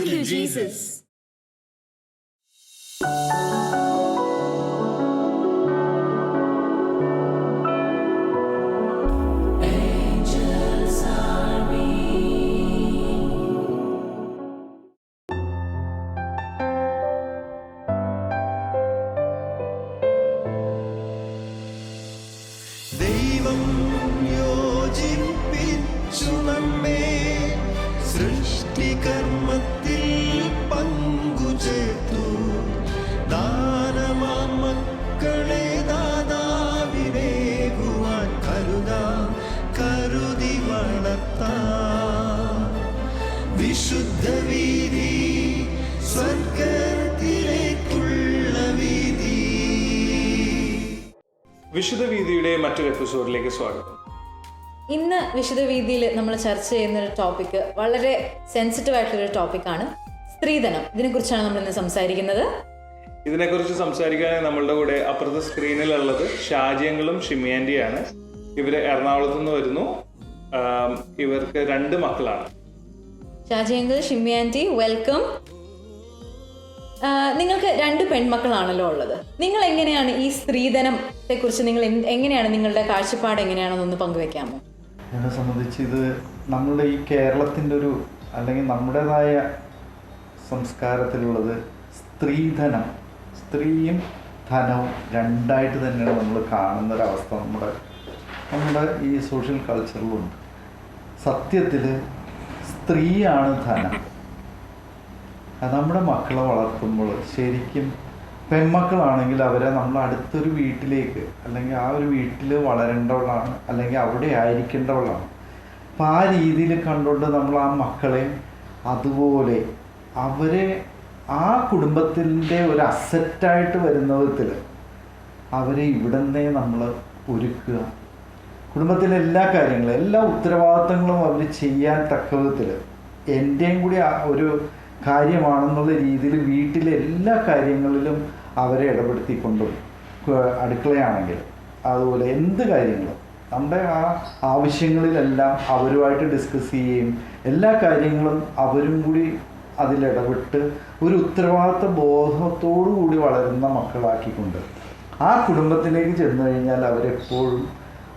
Thank you, Jesus. ഇന്ന് വിശുദ്ധ വീതിയിൽ നമ്മൾ ചർച്ച ചെയ്യുന്ന ഒരു ടോപ്പിക്ക് വളരെ സെൻസിറ്റീവ് ആയിട്ടുള്ള ഒരു ടോപ്പിക്കാണ് സ്ത്രീധനം. ഇതിനെക്കുറിച്ചാണ് നമ്മൾ ഇന്ന് സംസാരിക്കുന്നത്. ഇതിനെക്കുറിച്ച് സംസാരിക്കാനായി നമ്മളുടെ കൂടെ അപ്പുറത്തെ സ്ക്രീനിലുള്ളത് ഷാജിയങ്ങളും ഷിമിയാൻഡിയാണ് ഇവർ എറണാകുളത്ത് നിന്ന് വരുന്നു. ഇവർക്ക് രണ്ട് മക്കളാണ്. ഷാജിയങ്കൾ ഷിമിയാൻഡി വെൽക്കം നിങ്ങൾക്ക് രണ്ട് പെൺമക്കളാണല്ലോ ഉള്ളത്. നിങ്ങൾ എങ്ങനെയാണ് ഈ സ്ത്രീധനത്തെ കുറിച്ച് നിങ്ങൾ എങ്ങനെയാണ് നിങ്ങളുടെ കാഴ്ചപ്പാട് എങ്ങനെയാണെന്നൊന്ന് പങ്കുവെക്കാമോ? എന്നെ സംബന്ധിച്ച് ഇത് നമ്മളുടെ ഈ കേരളത്തിന്റെ ഒരു അല്ലെങ്കിൽ നമ്മുടേതായ സംസ്കാരത്തിലുള്ളത് സ്ത്രീധനം. സ്ത്രീയും ധനവും രണ്ടായിട്ട് തന്നെയാണ് നമ്മൾ കാണുന്ന ഒരവസ്ഥ നമ്മുടെ നമ്മുടെ ഈ സോഷ്യൽ കൾച്ചറിലുണ്ട്. സത്യത്തിൽ സ്ത്രീയാണ് ധനം. നമ്മുടെ മക്കളെ വളർത്തുമ്പോൾ ശരിക്കും പെൺമക്കളാണെങ്കിൽ അവരെ നമ്മൾ അടുത്തൊരു വീട്ടിലേക്ക് അല്ലെങ്കിൽ ആ ഒരു വീട്ടിൽ വളരേണ്ടവളാണ് അല്ലെങ്കിൽ അവിടെ ആയിരിക്കേണ്ടവളാണ്. അപ്പം ആ രീതിയിൽ കണ്ടുകൊണ്ട് നമ്മൾ ആ മക്കളെ അതുപോലെ അവരെ ആ കുടുംബത്തിന്റെ ഒരു അസറ്റായിട്ട് വരുന്ന വിധത്തിൽ അവരെ ഇവിടുന്നേ നമ്മൾ ഒരുക്കുക. കുടുംബത്തിലെ എല്ലാ കാര്യങ്ങളും എല്ലാ ഉത്തരവാദിത്തങ്ങളും അവർ ചെയ്യാൻ തക്ക വിധത്തിൽ എന്റെയും കൂടി ഒരു കാര്യമാണെന്നുള്ള രീതിയിൽ വീട്ടിലെ എല്ലാ കാര്യങ്ങളിലും അവരെ ഇടപെടുത്തിക്കൊണ്ടും അടുക്കളയാണെങ്കിൽ അതുപോലെ എന്ത് കാര്യങ്ങളും. നമ്മുടെ ആ ആവശ്യങ്ങളിലെല്ലാം അവരുമായിട്ട് ഡിസ്കസ് ചെയ്യുകയും എല്ലാ കാര്യങ്ങളും അവരും കൂടി അതിലിടപെട്ട് ഒരു ഉത്തരവാദിത്ത ബോധത്തോടു കൂടി വളരുന്ന മക്കളാക്കിക്കൊണ്ട് ആ കുടുംബത്തിലേക്ക് ചെന്ന് കഴിഞ്ഞാൽ അവരെപ്പോഴും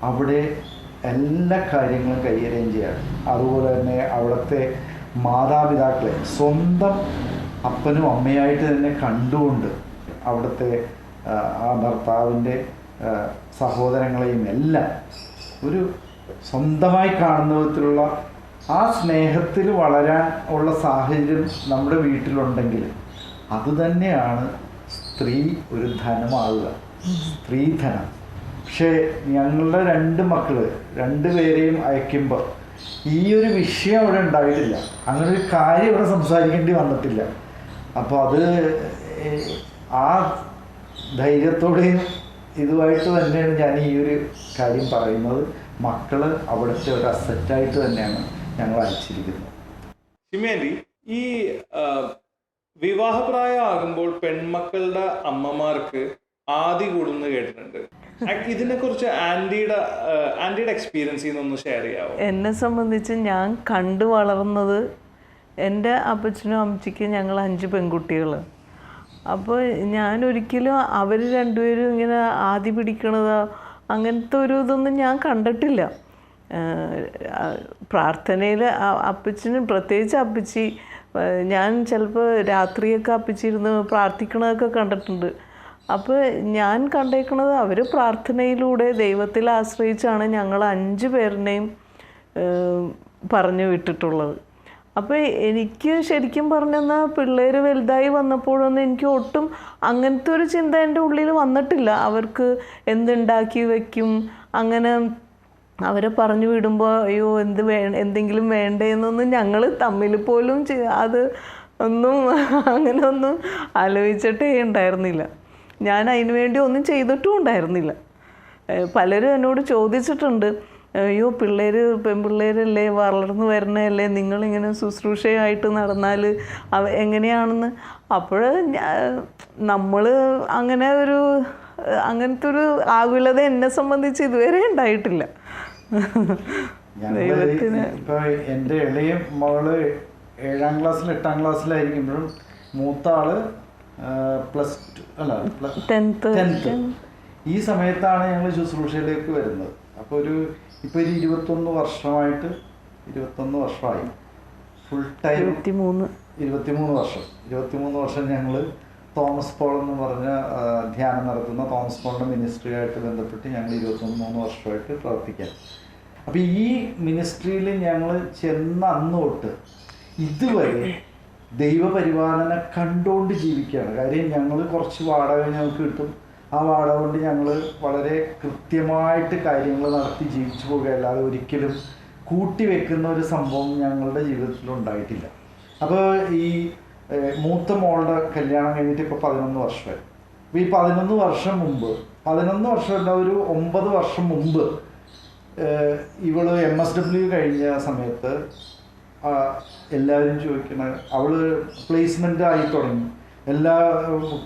അവിടെ എല്ലാ കാര്യങ്ങളും കൈകാര്യം ചെയ്യാണ് അതുപോലെ തന്നെ അവിടുത്തെ മാതാപിതാക്കളെ സ്വന്തം അപ്പനും അമ്മയായിട്ട് തന്നെ കണ്ടുകൊണ്ട് അവിടുത്തെ ആ, ഭർത്താവിന്റെ സഹോദരങ്ങളെയും എല്ലാം ഒരു സ്വന്തമായി കാണുന്ന വിധത്തിലുള്ള ആ സ്നേഹത്തിൽ വളരാൻ ഉള്ള സാഹചര്യം നമ്മുടെ വീട്ടിലുണ്ടെങ്കിൽ അതുതന്നെയാണ് സ്ത്രീ ഒരു ധനമാകുക. സ്ത്രീധനം പക്ഷേ ഞങ്ങളുടെ രണ്ട് മക്കൾ രണ്ട് പേരെയും അയക്കുമ്പോൾ ഈ ഒരു വിഷയം അവിടെ ഉണ്ടായിട്ടില്ല. അങ്ങനെ ഒരു കാര്യം ഇവിടെ സംസാരിക്കേണ്ടി വന്നിട്ടില്ല. അപ്പോൾ അത് ആ ധൈര്യത്തോടെയും ഇതുമായിട്ട് തന്നെയാണ് ഞാൻ ഈ ഒരു കാര്യം പറയുന്നത്. മക്കൾ അവിടുത്തെ ഒരു അസറ്റായിട്ട് തന്നെയാണ് ഞങ്ങൾ അയച്ചിരിക്കുന്നത്. ഷിമിയാൻഡി ഈ വിവാഹപ്രായമാകുമ്പോൾ പെൺമക്കളുടെ അമ്മമാർക്ക് ആദി കൂടുന്നു കേട്ടിട്ടുണ്ട്. ഇതിനെക്കുറിച്ച് ആന്റിയുടെ എക്സ്പീരിയൻസ് ഒന്ന് ഷെയർ ചെയ്യാവോ? എന്നെ സംബന്ധിച്ച് ഞാൻ കണ്ടു വളർന്നത് എന്റെ അപ്പച്ചനും അമ്മച്ചിക്കും ഞങ്ങൾ അഞ്ച് പെൺകുട്ടികൾ അപ്പോൾ ഞാൻ ഒരിക്കലും അവർ രണ്ടുപേരും ഇങ്ങനെ ആദി പിടിക്കണത് അങ്ങനത്തെ ഒരു ഇതൊന്നും ഞാൻ കണ്ടിട്ടില്ല. പ്രാർത്ഥനയിൽ അപ്പച്ചനും പ്രത്യേകിച്ച് അപ്പച്ചി ഞാൻ ചിലപ്പോൾ രാത്രിയൊക്കെ അപ്പച്ചിരുന്ന് പ്രാർത്ഥിക്കണതൊക്കെ കണ്ടിട്ടുണ്ട്. അപ്പോൾ ഞാൻ കണ്ടേക്കണത് അവർ പ്രാർത്ഥനയിലൂടെ ദൈവത്തിൽ ആശ്രയിച്ചാണ് ഞങ്ങൾ അഞ്ച് പേരിനെയും പറഞ്ഞു വിട്ടിട്ടുള്ളത്. അപ്പോൾ എനിക്ക് ശരിക്കും പറഞ്ഞെന്നാൽ പിള്ളേർ വലുതായി വന്നപ്പോഴൊന്നും എനിക്ക് ഒട്ടും അങ്ങനത്തെ ഒരു ചിന്ത എന്റെ ഉള്ളിൽ വന്നിട്ടില്ല. അവർക്ക് എന്തുണ്ടാക്കി വെക്കും? അങ്ങനെ അവരെ പറഞ്ഞു വിടുമ്പോൾ അയ്യോ എന്ത് വേ എന്തെങ്കിലും വേണ്ടേന്നൊന്നും ഞങ്ങൾ തമ്മിൽ പോലും അത് ഒന്നും അങ്ങനെ ഒന്നും ആലോചിച്ചിട്ടേ ഉണ്ടായിരുന്നില്ല. ഞാൻ അതിന് വേണ്ടി ഒന്നും ചെയ്തിട്ടും ഉണ്ടായിരുന്നില്ല. പലരും എന്നോട് ചോദിച്ചിട്ടുണ്ട്. അയ്യോ പിള്ളേർ പെൺപിള്ളേരല്ലേ വളർന്നു വരണല്ലേ നിങ്ങളിങ്ങനെ ശുശ്രൂഷയായിട്ട് നടന്നാൽ അവ എങ്ങനെയാണെന്ന്? അപ്പോൾ നമ്മൾ അങ്ങനെ ഒരു അങ്ങനത്തെ ഒരു ആകുലത എന്നെ സംബന്ധിച്ച് ഇതുവരെ ഉണ്ടായിട്ടില്ല. ദൈവത്തിന് ഇപ്പൊ എന്റെ ഇളയ മകൾ ഏഴാം ക്ലാസ്സിൽ എട്ടാം ക്ലാസ്സിലായിരിക്കുമ്പോഴും മൂത്ത ആൾ പ്ലസ് ടു അല്ല. ടെൻത്ത്. ഈ സമയത്താണ് ഞങ്ങൾ ശുശ്രൂഷയിലേക്ക് വരുന്നത്. അപ്പോൾ ഒരു ഇപ്പോൾ ഒരു ഇരുപത്തൊന്ന് വർഷമായിട്ട് ഇരുപത്തൊന്ന് വർഷമായി. ഫുൾ ടൈം ഇരുപത്തിമൂന്ന്. ഇരുപത്തിമൂന്ന് വർഷം. ഇരുപത്തിമൂന്ന് വർഷം ഞങ്ങൾ തോമസ് പോൾ എന്ന് പറഞ്ഞ ധ്യാനം നടത്തുന്ന തോമസ് പോളിന്റെ മിനിസ്ട്രിയായിട്ട് ബന്ധപ്പെട്ട് ഞങ്ങൾ ഇരുപത്തൊന്ന് മൂന്ന് വർഷമായിട്ട് പ്രവർത്തിക്കാം. അപ്പോൾ ഈ മിനിസ്ട്രിയിൽ ഞങ്ങൾ ചെന്ന അന്ന് തൊട്ട് ഇതുവരെ ദൈവപരിപാലന കണ്ടുകൊണ്ട് ജീവിക്കുകയാണ്. കാര്യം ഞങ്ങൾ കുറച്ച് വാടക ഞങ്ങൾക്ക് കിട്ടും. ആ വാടക കൊണ്ട് ഞങ്ങൾ വളരെ കൃത്യമായിട്ട് കാര്യങ്ങൾ നടത്തി ജീവിച്ചു പോകുകയല്ലാതെ ഒരിക്കലും കൂട്ടി വെക്കുന്ന ഒരു സംഭവം ഞങ്ങളുടെ ജീവിതത്തിൽ ഉണ്ടായിട്ടില്ല. അപ്പോൾ ഈ മൂത്ത മോളുടെ കല്യാണം കഴിഞ്ഞിട്ട് ഇപ്പോൾ പതിനൊന്ന് വർഷമായി. അപ്പോൾ ഈ പതിനൊന്ന് വർഷം മുമ്പ് പതിനൊന്ന് വർഷമല്ല ഒരു ഒമ്പത് വർഷം മുമ്പ് ഇവൾ എം എസ് ഡബ്ല്യു കഴിഞ്ഞ സമയത്ത് എല്ലാവരും ചോദിക്കണ അവൾ പ്ലേസ്മെന്റ് ആയി തുടങ്ങി. എല്ലാ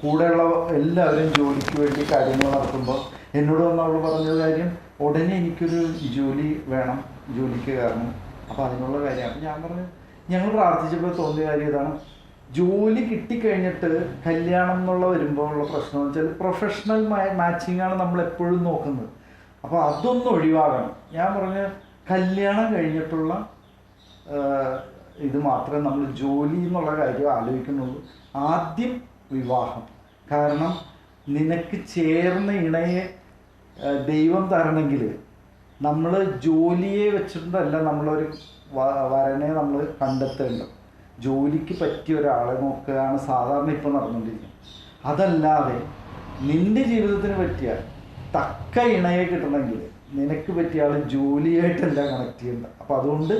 കൂടെയുള്ള എല്ലാവരും ജോലിക്ക് വേണ്ടി കാര്യങ്ങൾ നടത്തുമ്പോൾ എന്നോട് വന്ന് അവൾ പറഞ്ഞ കാര്യം ഉടനെ എനിക്കൊരു ജോലി വേണം ജോലിക്ക് കാരണം അപ്പോൾ അതിനുള്ള കാര്യം. അപ്പം ഞാൻ പറഞ്ഞു ഞങ്ങൾ പ്രാർത്ഥിച്ചപ്പോൾ തോന്നിയ കാര്യം ഇതാണ്. ജോലി കിട്ടിക്കഴിഞ്ഞിട്ട് കല്യാണം എന്നുള്ള വരുമ്പോൾ ഉള്ള പ്രശ്നം എന്ന് വെച്ചാൽ പ്രൊഫഷണൽ മാച്ചിങ് ആണ് നമ്മൾ എപ്പോഴും നോക്കുന്നത്. അപ്പോൾ അതൊന്നും ഒഴിവാകണം. ഞാൻ പറഞ്ഞ കല്യാണം കഴിഞ്ഞിട്ടുള്ള ഇത് മാത്രമേ നമ്മൾ ജോലി എന്നുള്ള കാര്യം ആലോചിക്കുന്നുള്ളൂ. ആദ്യം വിവാഹം. കാരണം നിനക്ക് ചേർന്ന ഇണയെ ദൈവം തരണമെങ്കിൽ നമ്മൾ ജോലിയെ വെച്ചിട്ടല്ല നമ്മളൊരു വരനെ നമ്മൾ കണ്ടെത്തേണ്ടത്. ജോലിക്ക് പറ്റിയ ഒരാളെ നോക്കുകയാണ് സാധാരണ ഇപ്പോൾ നടന്നുകൊണ്ടിരിക്കുന്നത്. അതല്ലാതെ നിന്റെ ജീവിതത്തിന് പറ്റിയ തക്ക ഇണയെ കിട്ടണമെങ്കിൽ നിനക്ക് പറ്റിയ ആൾ ജോലിയായിട്ടല്ല കണക്ട് ചെയ്യേണ്ടത്. അപ്പം അതുകൊണ്ട്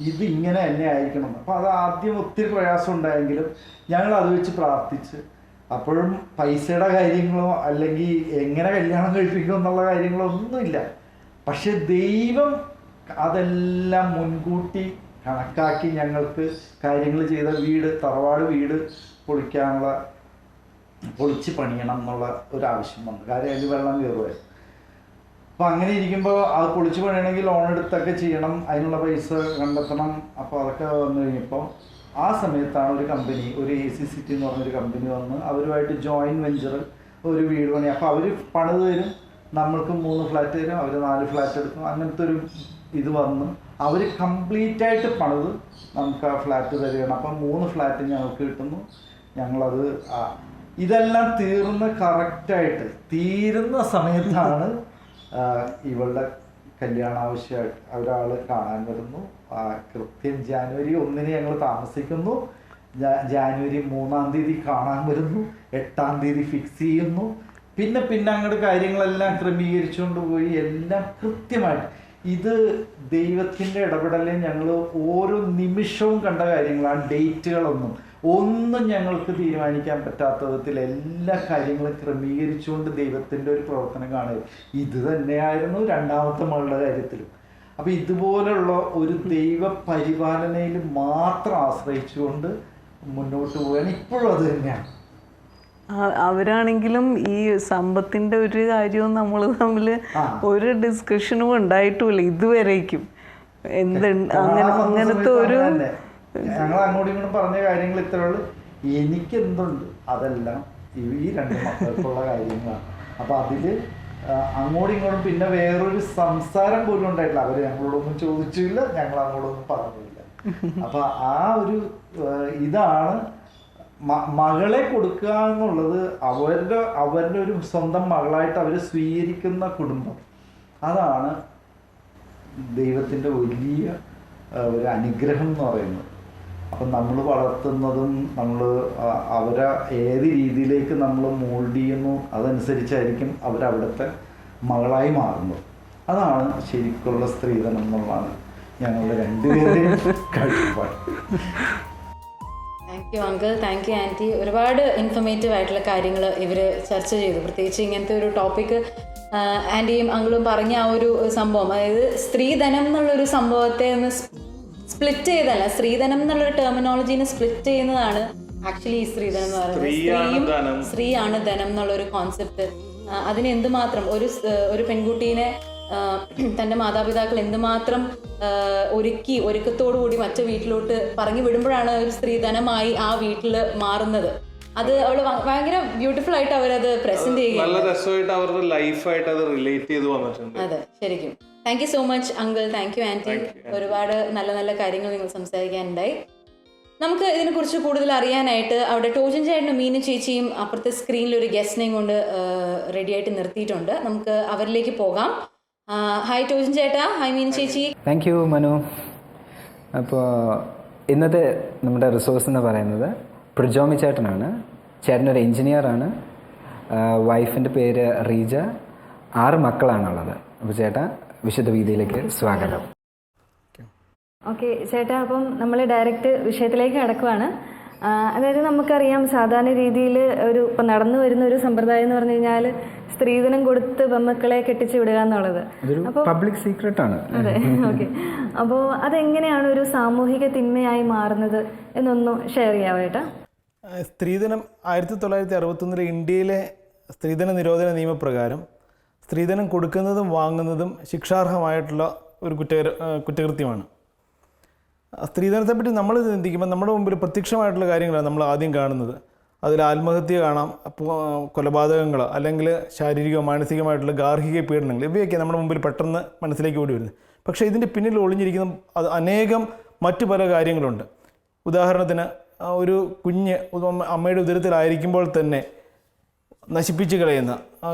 ഇത് ഇങ്ങനെ തന്നെ ആയിരിക്കണം. അപ്പൊ അത് ആദ്യം ഒത്തിരി പ്രയാസം ഉണ്ടായെങ്കിലും ഞങ്ങൾ അത് വെച്ച് പ്രാർത്ഥിച്ച്. അപ്പോഴും പൈസയുടെ കാര്യങ്ങളോ അല്ലെങ്കിൽ എങ്ങനെ കല്യാണം കഴിപ്പിക്കും എന്നുള്ള കാര്യങ്ങളോ ഒന്നുമില്ല. പക്ഷെ ദൈവം അതെല്ലാം മുൻകൂട്ടി കണക്കാക്കി ഞങ്ങൾക്ക് കാര്യങ്ങൾ ചെയ്ത വീട് തറവാട് വീട് പൊളിക്കാനുള്ള പൊളിച്ച് പണിയണം എന്നുള്ള ഒരു ആവശ്യം വന്നു. കാര്യം അതിൽ വെള്ളം കയറുമായിരുന്നു അപ്പോൾ അങ്ങനെ ഇരിക്കുമ്പോൾ അത് പൊളിച്ച് പണിയണമെങ്കിൽ ലോൺ എടുത്തൊക്കെ ചെയ്യണം അതിനുള്ള പൈസ കണ്ടെത്തണം. അപ്പോൾ അതൊക്കെ വന്നു കഴിഞ്ഞപ്പോൾ ആ സമയത്താണ് ഒരു കമ്പനി ഒരു എ സി സിറ്റി എന്ന് പറഞ്ഞൊരു കമ്പനി വന്ന് അവരുമായിട്ട് ജോയിന്റ് വെഞ്ചർ ഒരു വീട് പണി. അപ്പോൾ അവർ പണിത് തരും. നമ്മൾക്ക് മൂന്ന് ഫ്ലാറ്റ് തരും അവർ നാല് ഫ്ലാറ്റ് എടുക്കും. അങ്ങനത്തെ ഒരു ഇത് വന്ന്. അവർ കംപ്ലീറ്റ് ആയിട്ട് പണിത് നമുക്ക് ആ ഫ്ലാറ്റ് തരികയാണ്. അപ്പം മൂന്ന് ഫ്ലാറ്റ് ഞങ്ങൾക്ക് കിട്ടുന്നു. ഞങ്ങളത് ഇതെല്ലാം തീർന്ന് കറക്റ്റായിട്ട് തീരുന്ന സമയത്താണ് ഇവളുടെ കല്യാണ ആവശ്യമായിട്ട് ഒരാൾ കാണാൻ വരുന്നു. കൃത്യം ജാനുവരി ഒന്നിന് ഞങ്ങൾ താമസിക്കുന്നു. ജാനുവരി മൂന്നാം തീയതി കാണാൻ വരുന്നു. എട്ടാം തീയതി ഫിക്സ് ചെയ്യുന്നു. പിന്നെ പിന്നെ അങ്ങോട്ട് കാര്യങ്ങളെല്ലാം ക്രമീകരിച്ചുകൊണ്ട് പോയി. എല്ലാം കൃത്യമായിട്ട്. ഇത് ദൈവത്തിന്റെ ഇടപെടലിൽ ഞങ്ങൾ ഓരോ നിമിഷവും കണ്ട കാര്യങ്ങളാണ് ഡേറ്റുകളൊന്നും. ഒന്നും ഞങ്ങൾക്ക് തീരുമാനിക്കാൻ പറ്റാത്ത വിധത്തിൽ എല്ലാ കാര്യങ്ങളും ക്രമീകരിച്ചുകൊണ്ട് ദൈവത്തിന്റെ ഒരു പ്രവർത്തനം കാണുക. ഇത് തന്നെയായിരുന്നു രണ്ടാമത്തെ മകളുടെ കാര്യത്തിലും. അപ്പം ഇതുപോലുള്ള ഒരു ദൈവ പരിപാലനയിൽ മാത്രം ആശ്രയിച്ചുകൊണ്ട് മുന്നോട്ട് പോവുകയാണ് ഇപ്പോഴും അത് തന്നെയാണ്. അവരാണെങ്കിലും ഈ സമ്പത്തിന്റെ ഒരു കാര്യവും നമ്മൾ തമ്മിൽ ഒരു ഡിസ്കഷനും ഉണ്ടായിട്ടുമില്ല ഇതുവരേക്കും. എന്ത് അങ്ങനെ അങ്ങനത്തെ ഒരു ഞങ്ങൾ അങ്ങോട്ടും ഇങ്ങോട്ടും പറഞ്ഞ കാര്യങ്ങൾ ഇത്രേ ഉള്ളൂ. എനിക്ക് എന്തുണ്ട് അതെല്ലാം ഈ- രണ്ട് മക്കൾക്കുള്ള കാര്യങ്ങളാണ്. അപ്പൊ അതിൽ അങ്ങോട്ടും ഇങ്ങോട്ടും പിന്നെ വേറൊരു സംസാരം പോലും ഉണ്ടായിട്ടില്ല. അവർ ഞങ്ങളോടൊന്നും ചോദിച്ചില്ല ഞങ്ങൾ അങ്ങോട്ടൊന്നും പറഞ്ഞില്ല. അപ്പൊ ആ ഒരു ഇതാണ് മകളെ കൊടുക്കുക എന്നുള്ളത് അവരുടെ അവരുടെ ഒരു സ്വന്തം മകളായിട്ട് അവർ സ്വീകരിക്കുന്ന കുടുംബം. അതാണ് ദൈവത്തിന്റെ വലിയ ഒരു അനുഗ്രഹം എന്ന് പറയുന്നത്. അപ്പം നമ്മൾ വളർത്തുന്നതും നമ്മൾ അവരെ ഏത് രീതിയിലേക്ക് നമ്മൾ മോൾഡ് ചെയ്യുന്നു അതനുസരിച്ചായിരിക്കും അവരവിടുത്തെ മകളായി മാറുന്നത്. അതാണ് ശരിക്കുള്ള സ്ത്രീധനം എന്നുള്ളതാണ് ഞങ്ങളുടെ രണ്ടുപേരുടെയും കാഴ്ചപ്പാട്. Thank you uncle thank you aunty ഒരുപാട് ഇൻഫർമേറ്റീവ് ആയിട്ടുള്ള കാര്യങ്ങൾ ഇവർ ചർച്ച ചെയ്തു. പ്രത്യേകിച്ച് ഇങ്ങനത്തെ ഒരു ടോപ്പിക്ക് ആന്റിയും അങ്കിളും പറഞ്ഞ ആ ഒരു സംഭവം. അതായത് സ്ത്രീധനം എന്നുള്ളൊരു സംഭവത്തെ ഒന്ന് സ്പ്ലിറ്റ് ചെയ്തല്ല സ്ത്രീധനം എന്നുള്ളൊരു ടെർമിനോളജീനെ സ്പ്ലിറ്റ് ചെയ്യുന്നതാണ് ആക്ച്വലി ഈ സ്ത്രീധനം എന്ന് പറയുന്നത്. സ്ത്രീയാണ് സ്ത്രീയും ധനം. എന്നുള്ളൊരു കോൺസെപ്റ്റ് അതിന് എന്തുമാത്രം ഒരു ഒരു പെൺകുട്ടീനെ തന്റെ മാതാപിതാക്കൾ എന്തുമാത്രം ഒരുക്കി കൂടി മറ്റു വീട്ടിലോട്ട് പറഞ്ഞു വിടുമ്പോഴാണ് ഒരു സ്ത്രീധനമായി ആ വീട്ടിൽ മാറുന്നത്. അത് അവൾ ഭയങ്കര ബ്യൂട്ടിഫുൾ ആയിട്ട് അവരത് പ്രസന്റ് ചെയ്യുക നല്ല രസമായിട്ട് അവരുടെ ലൈഫായിട്ട് അത് റിലേറ്റ് ചെയ്ത് വന്നിട്ടുണ്ട്. അതെ ശരിക്കും. Thank you so much uncle thank you aunty ഒരുപാട് നല്ല നല്ല കാര്യങ്ങൾ നിങ്ങൾ സംസാരിക്കാനുണ്ടായി. നമുക്ക് ഇതിനെക്കുറിച്ച് കൂടുതൽ അറിയാനായിട്ട് അവിടെ ടോജൻ ചേട്ടനും മീനു ചേച്ചിയും അപ്പുറത്തെ സ്ക്രീനിൽ ഒരു ഗസ്റ്റിനെയും കൊണ്ട് റെഡിയായിട്ട് നിർത്തിയിട്ടുണ്ട്. നമുക്ക് അവരിലേക്ക് പോകാം. ഹായ് ടോജൻ ചേട്ടാ. ഹായ് മീൻ ചേച്ചി. Thank you Manu. അപ്പോൾ ഇന്നത്തെ നമ്മുടെ റിസോഴ്സ് എന്ന് പറയുന്നത് പ്രജോമി ചേട്ടനാണ്. ചേട്ടനൊരു എൻജിനീയറാണ് വൈഫിന്റെ പേര് റീജ. ആറ് മക്കളാണുള്ളത്. അപ്പോൾ ചേട്ടാ വിശുദ്ധ വീതിയിലേക്ക് സ്വാഗതം. ഓക്കെ ചേട്ടാ അപ്പം നമ്മൾ ഡയറക്റ്റ് വിഷയത്തിലേക്ക് കടക്കുവാണ്. അതായത് നമുക്കറിയാം സാധാരണ രീതിയിൽ ഒരു ഇപ്പം നടന്നു വരുന്ന ഒരു സമ്പ്രദായം എന്ന് പറഞ്ഞു കഴിഞ്ഞാൽ സ്ത്രീധനം കൊടുത്ത് പെമ്മക്കളെ കെട്ടിച്ചു വിടുക എന്നുള്ളത്. പബ്ലിക് ആണ്. അതെ ഓക്കെ. അപ്പോൾ അതെങ്ങനെയാണ് ഒരു സാമൂഹിക തിന്മയായി മാറുന്നത് എന്നൊന്ന് ഷെയർ ചെയ്യാവോ ചേട്ടാ സ്ത്രീധനം ആയിരത്തി തൊള്ളായിരത്തി അറുപത്തൊന്നിലെ ഇന്ത്യയിലെ സ്ത്രീധന നിരോധന നിയമപ്രകാരം സ്ത്രീധനം കൊടുക്കുന്നതും വാങ്ങുന്നതും ശിക്ഷാർഹമായിട്ടുള്ള ഒരു കുറ്റ കുറ്റകൃത്യമാണ്. സ്ത്രീധനത്തെപ്പറ്റി നമ്മൾ ചിന്തിക്കുമ്പോൾ നമ്മുടെ മുമ്പിൽ പ്രത്യക്ഷമായിട്ടുള്ള കാര്യങ്ങളാണ് നമ്മൾ ആദ്യം കാണുന്നത്. അതിൽ ആത്മഹത്യ കാണാം കൊലപാതകങ്ങൾ അല്ലെങ്കിൽ ശാരീരികമോ മാനസികമായിട്ടുള്ള ഗാർഹിക പീഡനങ്ങൾ ഇവയൊക്കെ നമ്മുടെ മുമ്പിൽ പെട്ടെന്ന് മനസ്സിലേക്ക് ഓടി വരുന്നത് പക്ഷേ ഇതിന്റെ പിന്നിൽ ഒളിഞ്ഞിരിക്കുന്ന അത് അനേകം മറ്റു പല കാര്യങ്ങളുണ്ട്. ഉദാഹരണത്തിന് ഒരു കുഞ്ഞ് അമ്മയുടെ ഉദരത്തിലായിരിക്കുമ്പോൾ തന്നെ നശിപ്പിച്ച് കളയുന്ന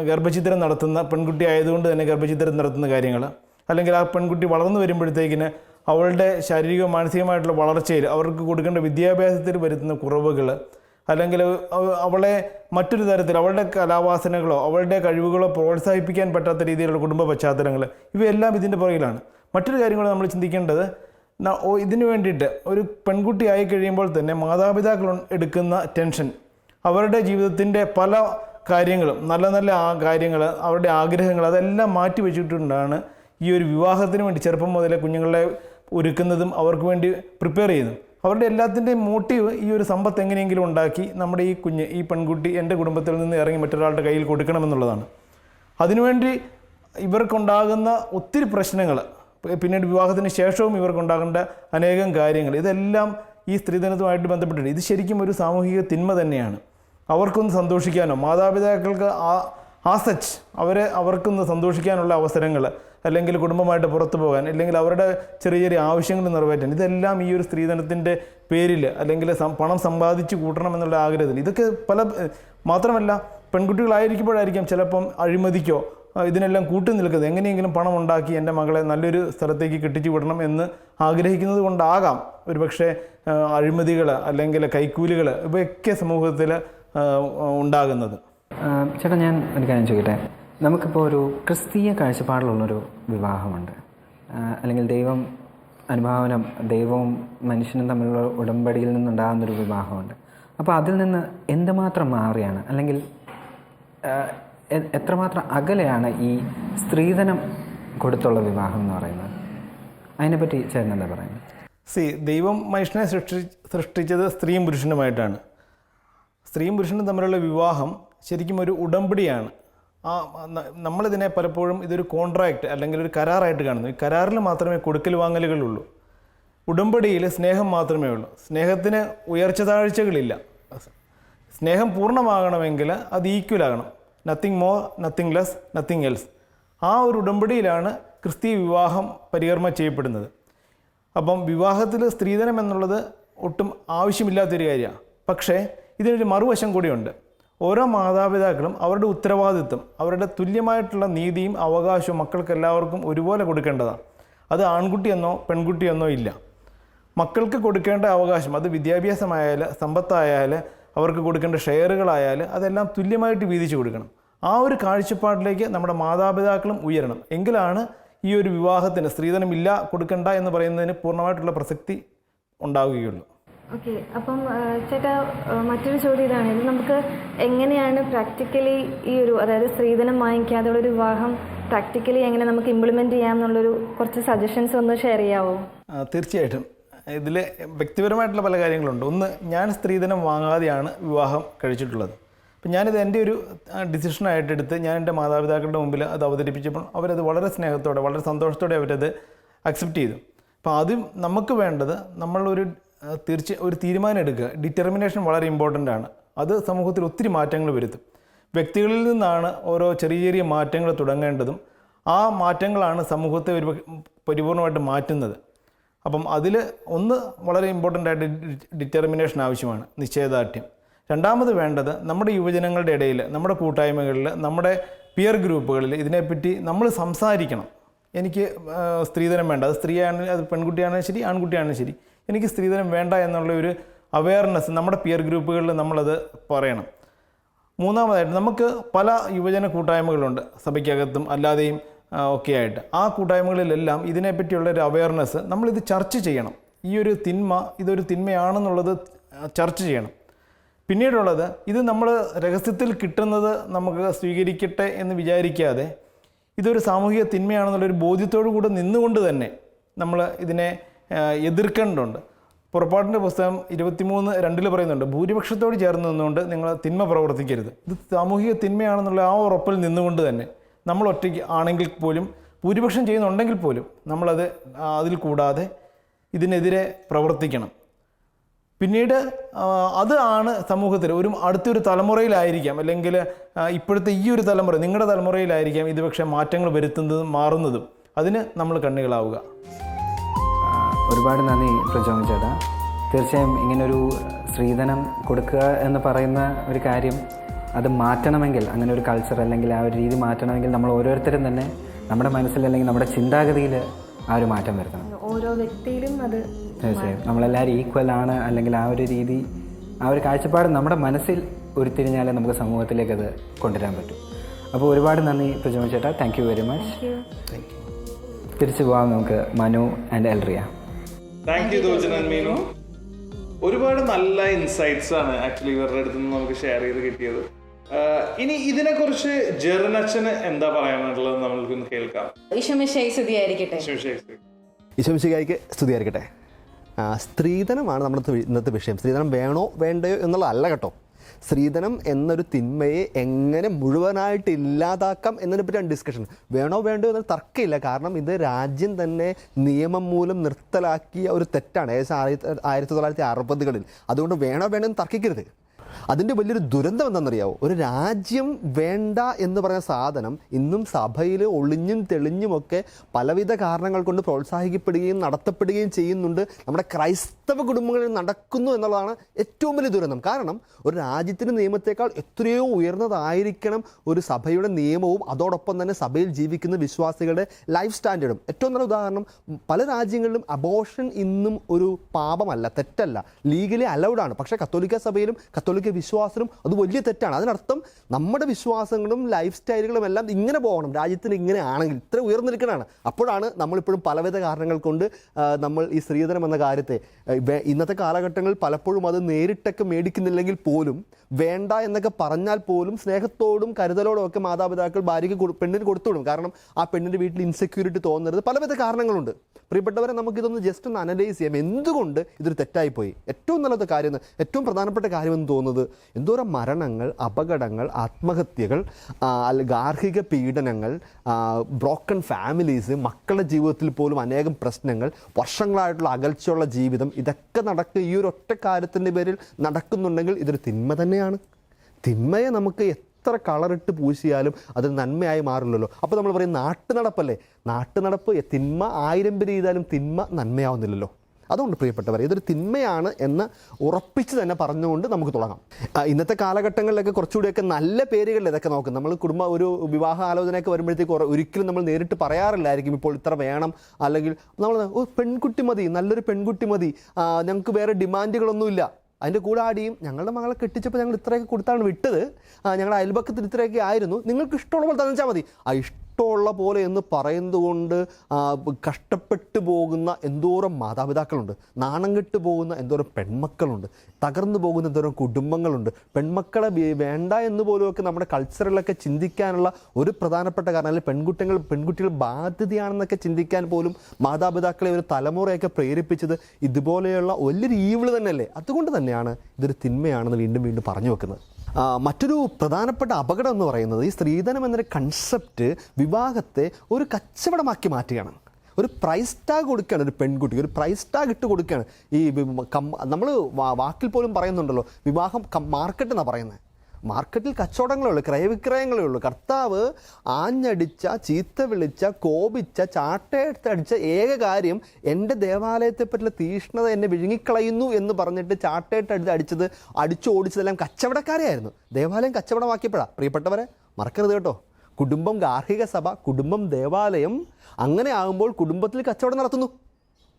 ഗർഭചിത്രം നടത്തുന്ന പെൺകുട്ടി ആയതുകൊണ്ട് തന്നെ ഗർഭചിത്രം നടത്തുന്ന കാര്യങ്ങൾ. അല്ലെങ്കിൽ ആ പെൺകുട്ടി വളർന്നു വരുമ്പോഴത്തേക്കിന് അവളുടെ ശാരീരിക മാനസികമായിട്ടുള്ള വളർച്ചയിൽ അവർക്ക് കൊടുക്കേണ്ട വിദ്യാഭ്യാസത്തിൽ വരുത്തുന്ന കുറവുകൾ അല്ലെങ്കിൽ അവളെ മറ്റൊരു തരത്തിൽ അവളുടെ കലാവാസനകളോ അവളുടെ കഴിവുകളോ പ്രോത്സാഹിപ്പിക്കാൻ പറ്റാത്ത രീതിയിലുള്ള കുടുംബ പശ്ചാത്തലങ്ങൾ ഇവയെല്ലാം ഇതിന്റെ പുറകിലാണ്. മറ്റൊരു കാര്യം കൂടെ നമ്മൾ ചിന്തിക്കേണ്ടത് ഇതിനു വേണ്ടിയിട്ട് ഒരു പെൺകുട്ടി ആയി കഴിയുമ്പോൾ തന്നെ മാതാപിതാക്കൾ എടുക്കുന്ന ടെൻഷൻ അവരുടെ ജീവിതത്തിന്റെ പല കാര്യങ്ങളും നല്ല നല്ല ആ കാര്യങ്ങൾ അവരുടെ ആഗ്രഹങ്ങൾ അതെല്ലാം മാറ്റി വെച്ചിട്ടുണ്ടാണ് ഈ ഒരു വിവാഹത്തിന് വേണ്ടി ചെറുപ്പം മുതലേ കുഞ്ഞുങ്ങളെ ഒരുക്കുന്നതും അവർക്ക് വേണ്ടി പ്രിപ്പയർ ചെയ്യുന്നു അവരുടെ എല്ലാത്തിന്റെയും മോട്ടീവ് ഈ ഒരു സമ്പത്ത് എങ്ങനെയെങ്കിലും ഉണ്ടാക്കി നമ്മുടെ ഈ കുഞ്ഞ് ഈ പെൺകുട്ടി എന്റെ കുടുംബത്തിൽ നിന്ന് ഇറങ്ങി മറ്റൊരാളുടെ കയ്യിൽ കൊടുക്കണമെന്നുള്ളതാണ്. അതിനുവേണ്ടി ഇവർക്കുണ്ടാകുന്ന ഒത്തിരി പ്രശ്നങ്ങൾ പിന്നീട് വിവാഹത്തിന് ശേഷവും ഇവർക്കുണ്ടാകേണ്ട അനേകം കാര്യങ്ങൾ ഇതെല്ലാം ഈ സ്ത്രീധനത്തുമായിട്ട് ബന്ധപ്പെട്ടിട്ടുണ്ട്. ഇത് ശരിക്കും ഒരു സാമൂഹിക തിന്മ തന്നെയാണ്. അവർക്കൊന്ന് സന്തോഷിക്കാനോ മാതാപിതാക്കൾക്ക് ആ ആ സച്ച് അവരെ അവർക്കൊന്ന് സന്തോഷിക്കാനുള്ള അവസരങ്ങൾ അല്ലെങ്കിൽ കുടുംബമായിട്ട് പുറത്തു പോകാൻ അല്ലെങ്കിൽ അവരുടെ ചെറിയ ചെറിയ ആവശ്യങ്ങൾ നിറവേറ്റാൻ. ഇതെല്ലാം ഈ ഒരു സ്ത്രീധനത്തിന്റെ പേരിൽ അല്ലെങ്കിൽ പണം സമ്പാദിച്ച് കൂട്ടണം എന്നുള്ള ആഗ്രഹത്തിൽ. ഇതൊക്കെ പല മാത്രമല്ല പെൺകുട്ടികളായിരിക്കുമ്പോഴായിരിക്കാം ചിലപ്പം അഴിമതിക്കോ ഇതിനെല്ലാം കൂട്ടി നിൽക്കുന്നത്. എങ്ങനെയെങ്കിലും പണം ഉണ്ടാക്കി എന്റെ മകളെ നല്ലൊരു സ്ഥലത്തേക്ക് കെട്ടിച്ചു വിടണം എന്ന് ആഗ്രഹിക്കുന്നത് കൊണ്ടാകാം. ഒരുപക്ഷെ അഴിമതികൾ അല്ലെങ്കിൽ കൈക്കൂലികൾ ഇവയൊക്കെ സമൂഹത്തിൽ ഉണ്ടാകുന്നത്. ചേട്ടാ ഞാൻ ഒരു കാര്യം ചോദിക്കട്ടെ? നമുക്കിപ്പോൾ ഒരു ക്രിസ്തീയ കാഴ്ചപ്പാടിലുള്ളൊരു വിവാഹമുണ്ട്. അല്ലെങ്കിൽ ദൈവം അനുഭാവനം ദൈവവും മനുഷ്യനും തമ്മിലുള്ള ഉടമ്പടിയിൽ നിന്നുണ്ടാകുന്നൊരു വിവാഹമുണ്ട്. അപ്പോൾ അതിൽ നിന്ന് എന്തുമാത്രം മാറിയാണ്? അല്ലെങ്കിൽ എത്രമാത്രം അകലെയാണ് ഈ സ്ത്രീധനം കൊടുത്തുള്ള വിവാഹം എന്ന് പറയുന്നത്? അതിനെപ്പറ്റി ചേട്ടൻ എന്താ പറയുന്നത്? സി ദൈവം മനുഷ്യനെ സൃഷ്ടി സൃഷ്ടിച്ചത് സ്ത്രീയും പുരുഷനുമായിട്ടാണ്. സ്ത്രീയും പുരുഷനും തമ്മിലുള്ള വിവാഹം ശരിക്കും ഒരു ഉടമ്പടിയാണ്. ആ നമ്മളിതിനെ പലപ്പോഴും ഇതൊരു കോൺട്രാക്റ്റ് അല്ലെങ്കിൽ ഒരു കരാറായിട്ട് കാണുന്നു. ഈ കരാറിൽ മാത്രമേ കൊടുക്കൽ വാങ്ങലുകളുള്ളൂ. ഉടമ്പടിയിൽ സ്നേഹം മാത്രമേ ഉള്ളൂ. സ്നേഹത്തിന് ഉയർച്ച താഴ്ചകളില്ല. സ്നേഹം പൂർണമാകണമെങ്കിൽ അത് ഈക്വൽ ആകണം. Nothing more nothing less nothing else ആ ഒരു ഉടമ്പടിയിലാണ് ക്രിസ്തീയ വിവാഹം പരികർമ്മ ചെയ്യപ്പെടുന്നത്. അപ്പം വിവാഹത്തിൽ സ്ത്രീധനം എന്നുള്ളത് ഒട്ടും ആവശ്യമില്ലാത്തൊരു കാര്യമാണ്. പക്ഷേ ഇതിനൊരു മറുവശം കൂടിയുണ്ട്. ഓരോ മാതാപിതാക്കളും അവരുടെ ഉത്തരവാദിത്വം അവരുടെ തുല്യമായിട്ടുള്ള നീതിയും അവകാശവും മക്കൾക്ക് എല്ലാവർക്കും ഒരുപോലെ കൊടുക്കേണ്ടതാണ്. അത് ആൺകുട്ടിയെന്നോ പെൺകുട്ടിയെന്നോ ഇല്ല. മക്കൾക്ക് കൊടുക്കേണ്ട അവകാശം അത് വിദ്യാഭ്യാസമായാൽ സമ്പത്തായാൽ അവർക്ക് കൊടുക്കേണ്ട ഷെയറുകളായാൽ അതെല്ലാം തുല്യമായിട്ട് വീതിച്ചു കൊടുക്കണം. ആ ഒരു കാഴ്ചപ്പാടിലേക്ക് നമ്മുടെ മാതാപിതാക്കളും ഉയരണം. എങ്കിലാണ് ഈ ഒരു വിവാഹത്തിന് സ്ത്രീധനമില്ല കൊടുക്കണ്ട എന്ന് പറയുന്നതിന് പൂർണമായിട്ടുള്ള പ്രസക്തി ഉണ്ടാവുകയുള്ളൂ. ഓക്കെ അപ്പം ചേട്ടാ മറ്റൊരു ചോദ്യം ഇതാണ്. ഇത് നമുക്ക് എങ്ങനെയാണ് പ്രാക്ടിക്കലി ഈ ഒരു അതായത് സ്ത്രീധനം വാങ്ങിക്കാതെയുള്ള ഒരു വിവാഹം പ്രാക്ടിക്കലി എങ്ങനെ നമുക്ക് ഇംപ്ലിമെന്റ് ചെയ്യാം എന്നുള്ളൊരു കുറച്ച് സജഷൻസ് ഒന്ന് ഷെയർ ചെയ്യാവോ? തീർച്ചയായിട്ടും. ഇതിൽ വ്യക്തിപരമായിട്ടുള്ള പല കാര്യങ്ങളുണ്ട്. ഒന്ന് ഞാൻ സ്ത്രീധനം വാങ്ങാതെയാണ് വിവാഹം കഴിച്ചിട്ടുള്ളത്. അപ്പം ഞാനിത് എന്റെ ഒരു ഡിസിഷനായിട്ട് എടുത്ത് ഞാൻ എന്റെ മാതാപിതാക്കളുടെ മുമ്പിൽ അത് അവതരിപ്പിച്ചപ്പോൾ അവരത് വളരെ സ്നേഹത്തോടെ വളരെ സന്തോഷത്തോടെ അവരത് അക്സെപ്റ്റ് ചെയ്തു. അപ്പോൾ ആദ്യം നമുക്ക് വേണ്ടത് നമ്മളൊരു തീർച്ച ഒരു തീരുമാനം എടുക്കുക. ഡിറ്റർമിനേഷൻ വളരെ ഇമ്പോർട്ടന്റ് ആണ്. അത് സമൂഹത്തിൽ ഒത്തിരി മാറ്റങ്ങൾ വരുത്തും. വ്യക്തികളിൽ നിന്നാണ് ഓരോ ചെറിയ ചെറിയ മാറ്റങ്ങൾ തുടങ്ങേണ്ടതും. ആ മാറ്റങ്ങളാണ് സമൂഹത്തെ ഒരു പരിപൂർണമായിട്ട് മാറ്റുന്നത്. അപ്പം അതിൽ ഒന്ന് വളരെ ഇമ്പോർട്ടന്റ് ആയിട്ട് ഡിറ്റർമിനേഷൻ ആവശ്യമാണ്. നിശ്ചയദാർഢ്യം. രണ്ടാമത് വേണ്ടത് നമ്മുടെ യുവജനങ്ങളുടെ ഇടയിൽ നമ്മുടെ കൂട്ടായ്മകളിൽ നമ്മുടെ പിയർ ഗ്രൂപ്പുകളിൽ ഇതിനെപ്പറ്റി നമ്മൾ സംസാരിക്കണം. എനിക്ക് സ്ത്രീധനം വേണ്ട. അത് സ്ത്രീയാണെങ്കിലും അത് പെൺകുട്ടിയാണെങ്കിലും ശരി ആൺകുട്ടിയാണെങ്കിലും ശരി. എനിക്ക് സ്ത്രീധനം വേണ്ട എന്നുള്ള ഒരു അവയർനെസ് നമ്മുടെ പിയർ ഗ്രൂപ്പുകളിൽ നമ്മളത് പറയണം. മൂന്നാമതായിട്ട് നമുക്ക് പല യുവജന കൂട്ടായ്മകളുണ്ട്. സഭയ്ക്കകത്തും അല്ലാതെയും ഒക്കെ ആയിട്ട്. ആ കൂട്ടായ്മകളിലെല്ലാം ഇതിനെപ്പറ്റിയുള്ള ഒരു അവയർനെസ് നമ്മളിത് ചർച്ച ചെയ്യണം. ഈ ഒരു തിന്മ ഇതൊരു തിന്മയാണെന്നുള്ളത് ചർച്ച ചെയ്യണം. പിന്നീടുള്ളത് ഇത് നമ്മൾ രഹസ്യത്തിൽ കിട്ടുന്നത് നമുക്ക് സ്വീകരിക്കട്ടെ എന്ന് വിചാരിക്കാതെ ഇതൊരു സാമൂഹിക തിന്മയാണെന്നുള്ളൊരു ബോധ്യത്തോടു കൂടെ നിന്നുകൊണ്ട് തന്നെ നമ്മൾ ഇതിനെ എതിർക്കേണ്ടതുണ്ട് പുറപ്പാടിന്റെ പുസ്തകം ഇരുപത്തിമൂന്ന് രണ്ടിൽ പറയുന്നുണ്ട് ഭൂരിപക്ഷത്തോട് ചേർന്ന് നിന്നുകൊണ്ട് നിങ്ങൾ തിന്മ പ്രവർത്തിക്കരുത്. ഇത് സാമൂഹിക തിന്മയാണെന്നുള്ള ആ ഉറപ്പിൽ നിന്നുകൊണ്ട് തന്നെ നമ്മൾ ഒറ്റയ്ക്ക് ആണെങ്കിൽ പോലും ഭൂരിപക്ഷം ചെയ്യുന്നുണ്ടെങ്കിൽ പോലും നമ്മളത് അതിൽ കൂടാതെ ഇതിനെതിരെ പ്രവർത്തിക്കണം. പിന്നീട് അത് ആണ് സമൂഹത്തിൽ ഒരു അടുത്തൊരു തലമുറയിലായിരിക്കാം. അല്ലെങ്കിൽ ഇപ്പോഴത്തെ ഈ ഒരു തലമുറ നിങ്ങളുടെ തലമുറയിലായിരിക്കാം ഇത് പക്ഷേ മാറ്റങ്ങൾ വരുത്തുന്നതും മാറുന്നതും. അതിന് നമ്മൾ കണ്ണുകളാവുക. ഒരുപാട് നന്ദി പ്രജോമി ചേട്ടാ. തീർച്ചയായും ഇങ്ങനൊരു സ്ത്രീധനം കൊടുക്കുക എന്ന് പറയുന്ന ഒരു കാര്യം അത് മാറ്റണമെങ്കിൽ അങ്ങനെ ഒരു കൾച്ചർ അല്ലെങ്കിൽ ആ ഒരു രീതി മാറ്റണമെങ്കിൽ നമ്മൾ ഓരോരുത്തരും തന്നെ നമ്മുടെ മനസ്സിൽ അല്ലെങ്കിൽ നമ്മുടെ ചിന്താഗതിയിൽ ആ ഒരു മാറ്റം വരുത്തണം. ഓരോ വ്യക്തിയിലും അത് തീർച്ചയായും. നമ്മളെല്ലാവരും ഈക്വൽ ആണ് അല്ലെങ്കിൽ ആ ഒരു രീതി ആ ഒരു കാഴ്ചപ്പാട് നമ്മുടെ മനസ്സിൽ ഉരുത്തിരിഞ്ഞാലേ നമുക്ക് സമൂഹത്തിലേക്ക് അത് കൊണ്ടുവരാൻ പറ്റും. അപ്പോൾ ഒരുപാട് നന്ദി പ്രജോമൻ ചേട്ടാ. താങ്ക് യു വെരി മച്ച് തിരിച്ചു പോകാം നമുക്ക് മനു ആൻഡ് എൽറിയ. താങ്ക് യു ദോജനൻ മീനു ഒരുപാട് നല്ല ഇൻസൈറ്റ്സ് ആണ് ആക്ച്വലി ഇവരുടെ അടുത്ത് നിന്ന് നമുക്ക് ഷെയർ ചെയ്ത് കിട്ടിയത്. ആഹ് ഇനി ഇതിനെക്കുറിച്ച് ജെറിനച്ചന് എന്താ പറയാനുള്ളത് നമ്മൾക്കൊന്ന് കേൾക്കാം. ഈശോമിശേഖ സ്തുതിയായിരിക്കട്ടെ. ഈശോമിശികായിക്ക് സ്തുതിയായിരിക്കട്ടെ. സ്ത്രീധനമാണ് നമ്മുടെ ഇന്നത്തെ വിഷയം. സ്ത്രീധനം വേണോ വേണ്ടയോ എന്നുള്ളതല്ല കേട്ടോ. സ്ത്രീധനം എന്നൊരു തിന്മയെ എങ്ങനെ മുഴുവനായിട്ട് ഇല്ലാതാക്കാം എന്നതിനെ പറ്റിയാണ് ഡിസ്കഷൻ വേണോ വേണ്ടോ എന്ന തർക്കമില്ല. കാരണം ഇത് രാജ്യം തന്നെ നിയമം മൂലം നിർത്തലാക്കിയ ഒരു തെറ്റാണ്. ഏകദേശം ആയിരത്തി തൊള്ളായിരത്തി അറുപതുകളിൽ. അതുകൊണ്ട് വേണോ വേണ്ടോ എന്ന് തർക്കിക്കരുത്. അതിന്റെ വലിയൊരു ദുരന്തം എന്താണെന്നറിയാവോ? ഒരു രാജ്യം വേണ്ട എന്ന് പറയുന്ന സാധനം ഇന്നും സഭയിൽ ഒളിഞ്ഞും തെളിഞ്ഞുമൊക്കെ പലവിധ കാരണങ്ങൾ കൊണ്ട് പ്രോത്സാഹിക്കപ്പെടുകയും നടത്തപ്പെടുകയും ചെയ്യുന്നുണ്ട്. നമ്മുടെ ക്രൈസ്തവ കുടുംബങ്ങളിൽ നടക്കുന്നു എന്നുള്ളതാണ് ഏറ്റവും വലിയ ദുരന്തം. കാരണം ഒരു രാജ്യത്തിന്റെ നിയമത്തേക്കാൾ എത്രയോ ഉയർന്നതായിരിക്കണം ഒരു സഭയുടെ നിയമവും അതോടൊപ്പം തന്നെ സഭയിൽ ജീവിക്കുന്ന വിശ്വാസികളുടെ ലൈഫ് സ്റ്റാൻഡേർഡും ഏറ്റവും നല്ല ഉദാഹരണം പല രാജ്യങ്ങളിലും അബോഷൻ ഇന്നും ഒരു പാപമല്ല തെറ്റല്ല. ലീഗലി അലൗഡാണ് പക്ഷേ കത്തോലിക്ക സഭയിലും കത്തോലിക്ക വിശ്വാസത്തിലും അത് വലിയ തെറ്റാണ്. അതിനർത്ഥം നമ്മുടെ വിശ്വാസങ്ങളും ലൈഫ് സ്റ്റൈലുകളും എല്ലാം ഇങ്ങനെ പോകണം. രാജ്യത്തിന് ഇങ്ങനെ ആണെങ്കിൽ ഇത്ര ഉയർന്നിരിക്കണതാണ്. അപ്പോഴാണ് നമ്മളിപ്പോഴും പലവിധ കാരണങ്ങൾ കൊണ്ട് നമ്മൾ ഈ സ്ത്രീധനം എന്ന കാര്യത്തെ ഇന്നത്തെ കാലഘട്ടങ്ങളിൽ പലപ്പോഴും അത് നേരിട്ടൊക്കെ മേടിക്കുന്നില്ലെങ്കിൽ പോലും വേണ്ട എന്നൊക്കെ പറഞ്ഞാൽ പോലും സ്നേഹത്തോടും കരുതലോടും ഒക്കെ മാതാപിതാക്കൾ ഭാര്യയ്ക്ക് പെണ്ണിന് കൊടുത്തുവിടും കാരണം ആ പെണ്ണിന്റെ വീട്ടിൽ ഇൻസെക്യൂരിറ്റി തോന്നരുത്. പലവിധ കാരണങ്ങളുണ്ട്. പ്രിയപ്പെട്ടവരെ നമുക്കിതൊന്ന് ജസ്റ്റ് ഒന്ന് അനലൈസ് ചെയ്യാം. എന്തുകൊണ്ട് ഇതൊരു തെറ്റായിപ്പോയി ഏറ്റവും നല്ലത് കാര്യന്ന് ഏറ്റവും പ്രധാനപ്പെട്ട കാര്യമെന്ന് തോന്നുന്നത് എന്തോരം മരണങ്ങൾ അപകടങ്ങൾ ആത്മഹത്യകൾ ഗാർഹിക പീഡനങ്ങൾ ബ്രോക്കൺ ഫാമിലീസ് മക്കളുടെ ജീവിതത്തിൽ പോലും അനേകം പ്രശ്നങ്ങൾ വർഷങ്ങളായിട്ടുള്ള അകൽച്ചയുള്ള ജീവിതം ഇതൊക്കെ നടക്കുക ഈ ഒരു ഒറ്റ കാര്യത്തിന്റെ പേരിൽ നടക്കുന്നുണ്ടെങ്കിൽ ഇതൊരു തിന്മ തന്നെയാണ്. തിന്മയെ നമുക്ക് എത്ര കളറിട്ട് പൂശിയാലും അത് നന്മയായി മാറില്ലല്ലോ. അപ്പോൾ നമ്മൾ പറയും നാട്ടുനടപ്പല്ലേ? നാട്ടുനടപ്പ് നാട്ടു നടപ്പ് തിന്മ ആയിരം പേര് ചെയ്താലും തിന്മ നന്മയാവുന്നില്ലല്ലോ. അതുകൊണ്ട് പ്രിയപ്പെട്ടവർ ഇതൊരു തിന്മയാണ് എന്ന് ഉറപ്പിച്ച് തന്നെ പറഞ്ഞുകൊണ്ട് നമുക്ക് തുടങ്ങാം. ഇന്നത്തെ കാലഘട്ടങ്ങളിലൊക്കെ കുറച്ചുകൂടിയൊക്കെ നല്ല പേരുകളിൽ ഇതൊക്കെ നോക്കും. നമ്മൾ കുടുംബ ഒരു വിവാഹ ആലോചനയൊക്കെ വരുമ്പോഴത്തേക്ക് ഒരിക്കലും നമ്മൾ നേരിട്ട് പറയാറില്ലായിരിക്കും ഇപ്പോൾ ഇത്ര വേണം അല്ലെങ്കിൽ നമ്മൾ പെൺകുട്ടി മതി നല്ലൊരു പെൺകുട്ടി മതി ഞങ്ങൾക്ക് വേറെ ഡിമാൻഡുകളൊന്നുമില്ല. അതിന്റെ കൂടെ ആടിയും ഞങ്ങളുടെ മകളെ കെട്ടിച്ചപ്പോൾ ഞങ്ങൾ ഇത്രയൊക്കെ കൊടുത്താണ് വിട്ടത്. ഞങ്ങളുടെ അയൽപക്കത്തിൽ ഇത്രയൊക്കെ ആയിരുന്നു. നിങ്ങൾക്ക് ഇഷ്ടമുള്ള പോലെ തന്നിച്ചാൽ മതി. ആ ഇഷ്ടമുള്ള പോലെ എന്ന് പറയുന്നത് കൊണ്ട് കഷ്ടപ്പെട്ടു പോകുന്ന എന്തോരം മാതാപിതാക്കളുണ്ട്. നാണം കെട്ട് പോകുന്ന എന്തോരം പെൺമക്കളുണ്ട്. തകർന്നു പോകുന്ന എന്തോരം കുടുംബങ്ങളുണ്ട്. പെൺമക്കളെ വേണ്ട എന്ന് പോലുമൊക്കെ നമ്മുടെ കൾച്ചറിലൊക്കെ ചിന്തിക്കാനുള്ള ഒരു പ്രധാനപ്പെട്ട കാരണം അല്ലെങ്കിൽ പെൺകുട്ടികൾ പെൺകുട്ടികൾ ബാധ്യതയാണെന്നൊക്കെ ചിന്തിക്കാൻ പോലും മാതാപിതാക്കളെ ഒരു തലമുറയൊക്കെ പ്രേരിപ്പിച്ചത് ഇതുപോലെയുള്ള വലിയൊരു ഈവിൾ തന്നെയല്ലേ? അതുകൊണ്ട് തന്നെയാണ് ഇതൊരു തിന്മയാണെന്ന് വീണ്ടും വീണ്ടും പറഞ്ഞു വെക്കുന്നത്. മറ്റൊരു പ്രധാനപ്പെട്ട അപകടം എന്ന് പറയുന്നത് ഈ സ്ത്രീധനം എന്നൊരു കൺസെപ്റ്റ് വിവാഹത്തെ ഒരു കച്ചവടമാക്കി മാറ്റുകയാണ്. ഒരു പ്രൈസ് ടാഗ് കൊടുക്കുകയാണ് ഒരു പെൺകുട്ടി ഒരു പ്രൈസ് ടാഗ് ഇട്ട് കൊടുക്കുകയാണ്. ഈ നമ്മൾ വാക്കിൽ പോലും പറയുന്നുണ്ടല്ലോ. വിവാഹം മാർക്കറ്റ് എന്നാണ് പറയുന്നത് മാർക്കറ്റിൽ കച്ചവടങ്ങളേ ഉള്ളൂ ക്രയവിക്രയങ്ങളേ ഉള്ളൂ കർത്താവ് ആഞ്ഞടിച്ച ചീത്ത വിളിച്ച കോപിച്ച ചാട്ടയെടുത്തടിച്ച ഏക കാര്യം എന്റെ ദേവാലയത്തെ പറ്റുള്ള തീഷ്ണത എന്നെ വിഴുങ്ങിക്കളയുന്നു എന്ന് പറഞ്ഞിട്ട് ചാട്ടയിട്ടടുത്ത് അടിച്ചത് അടിച്ചു ഓടിച്ചതെല്ലാം കച്ചവടക്കാരെയായിരുന്നു. ദേവാലയം കച്ചവടമാക്കിയപ്പോഴാണ് പ്രിയപ്പെട്ടവരെ മറക്കരുത് കേട്ടോ. കുടുംബം ഗാർഹിക സഭ കുടുംബം ദേവാലയം അങ്ങനെ ആകുമ്പോൾ കുടുംബത്തിൽ കച്ചവടം നടത്തുന്നു.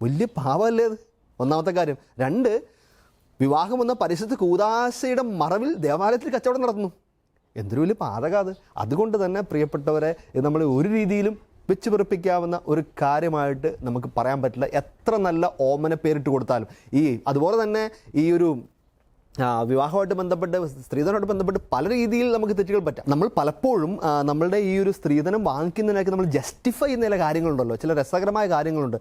വലിയ പാവമല്ലേ അത്? ഒന്നാമത്തെ കാര്യം. രണ്ട് വിവാഹം വന്ന പരിശുദ്ധ കൂതാശയുടെ മറവിൽ ദേവാലയത്തിൽ കച്ചവടം നടത്തുന്നു. എന്തൊരു വലിയ പാതക അത്. അതുകൊണ്ട് തന്നെ പ്രിയപ്പെട്ടവരെ നമ്മൾ ഒരു രീതിയിലും വെച്ച് പിറപ്പിക്കാവുന്ന ഒരു കാര്യമായിട്ട് നമുക്ക് പറയാൻ പറ്റില്ല. എത്ര നല്ല ഓമന പേരിട്ട് കൊടുത്താലും. ഈ അതുപോലെ തന്നെ ഈ ഒരു വിവാഹമായിട്ട് ബന്ധപ്പെട്ട് സ്ത്രീധനമായിട്ട് ബന്ധപ്പെട്ട് പല രീതിയിൽ നമുക്ക് തെറ്റുകൾ പറ്റാം. നമ്മൾ പലപ്പോഴും നമ്മളുടെ ഈ ഒരു സ്ത്രീധനം വാങ്ങിക്കുന്നതിനൊക്കെ നമ്മൾ ജസ്റ്റിഫൈ ചെയ്യുന്ന ചില കാര്യങ്ങളുണ്ടല്ലോ. ചില രസകരമായ കാര്യങ്ങളുണ്ട്.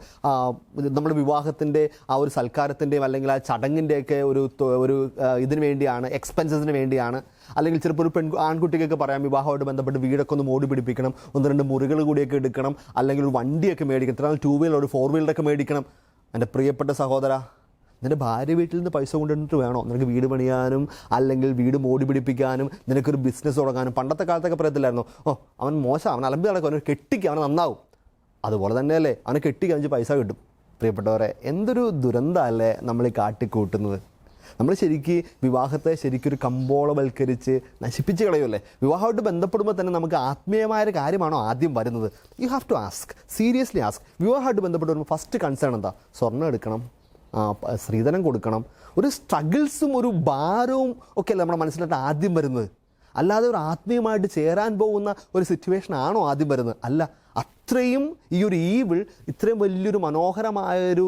നമ്മുടെ വിവാഹത്തിന്റെ ആ ഒരു സൽക്കാരത്തിന്റെയും അല്ലെങ്കിൽ ആ ചടങ്ങിന്റെയൊക്കെ ഒരു ഒരു ഇതിന് വേണ്ടിയാണ് എക്സ്പെൻസസിന് വേണ്ടിയാണ്. അല്ലെങ്കിൽ ചിലപ്പോൾ ഒരു പെൺ ആൺകുട്ടിക്കൊക്കെ പറയാം വിവാഹമായിട്ട് ബന്ധപ്പെട്ട് വീടൊക്കെ ഒന്ന് മോടി പിടിപ്പിക്കണം ഒന്ന് രണ്ട് മുറികൾ കൂടിയൊക്കെ എടുക്കണം അല്ലെങ്കിൽ ഒരു വണ്ടിയൊക്കെ മേടിക്കണം ഇത്ര ടൂ വീലർ ഒരു ഫോർ വീലറൊക്കെ മേടിക്കണം. എന്റെ പ്രിയപ്പെട്ട സഹോദര നിന്റെ ഭാര്യ വീട്ടിൽ നിന്ന് പൈസ കൊണ്ടുവന്നിട്ട് വേണോ? നിനക്ക് വീട് പണിയാനും അല്ലെങ്കിൽ വീട് മോടി പിടിപ്പിക്കാനും നിനക്കൊരു ബിസിനസ് തുടങ്ങാനും. പണ്ടത്തെ കാലത്തൊക്കെ പറയത്തില്ലായിരുന്നു? ഓ അവൻ മോശം. അവൻ അലമ്പി നടക്കും. അവനെ കെട്ടിക്ക് അവൻ നന്നാവും. അതുപോലെ തന്നെയല്ലേ അവനെ കെട്ടിക്ക് അഞ്ച് പൈസ കിട്ടും. പ്രിയപ്പെട്ടവരെ എന്തൊരു ദുരന്തമല്ലേ നമ്മൾ ഈ കാട്ടിക്കൂട്ടുന്നത്? നമ്മൾ ശരിക്ക് വിവാഹത്തെ ശരിക്കൊരു കമ്പോളവൽക്കരിച്ച് നശിപ്പിച്ച് കളയുമല്ലേ വിവാഹമായിട്ട് ബന്ധപ്പെടുമ്പോൾ തന്നെ നമുക്ക് ആത്മീയമായ കാര്യമാണോ ആദ്യം വരുന്നത്? You have to ask seriously ask വിവാഹമായിട്ട് ബന്ധപ്പെട്ട് വരുമ്പോൾ ഫസ്റ്റ് കൺസേൺ എന്താ? സ്വർണം എടുക്കണം. സ്ത്രീധനം കൊടുക്കണം. ഒരു സ്ട്രഗിൾസും ഒരു ഭാരവും ഒക്കെ നമ്മുടെ മനസ്സിലായിട്ട് ആദ്യം വരുന്നത്? അല്ലാതെ ഒരു ആത്മീയമായിട്ട് ചേരാൻ പോകുന്ന ഒരു സിറ്റുവേഷൻ ആണോ ആദ്യം വരുന്നത്? അല്ല. അത്രയും ഈ ഒരു ഈവിൾ ഇത്രയും വലിയൊരു മനോഹരമായൊരു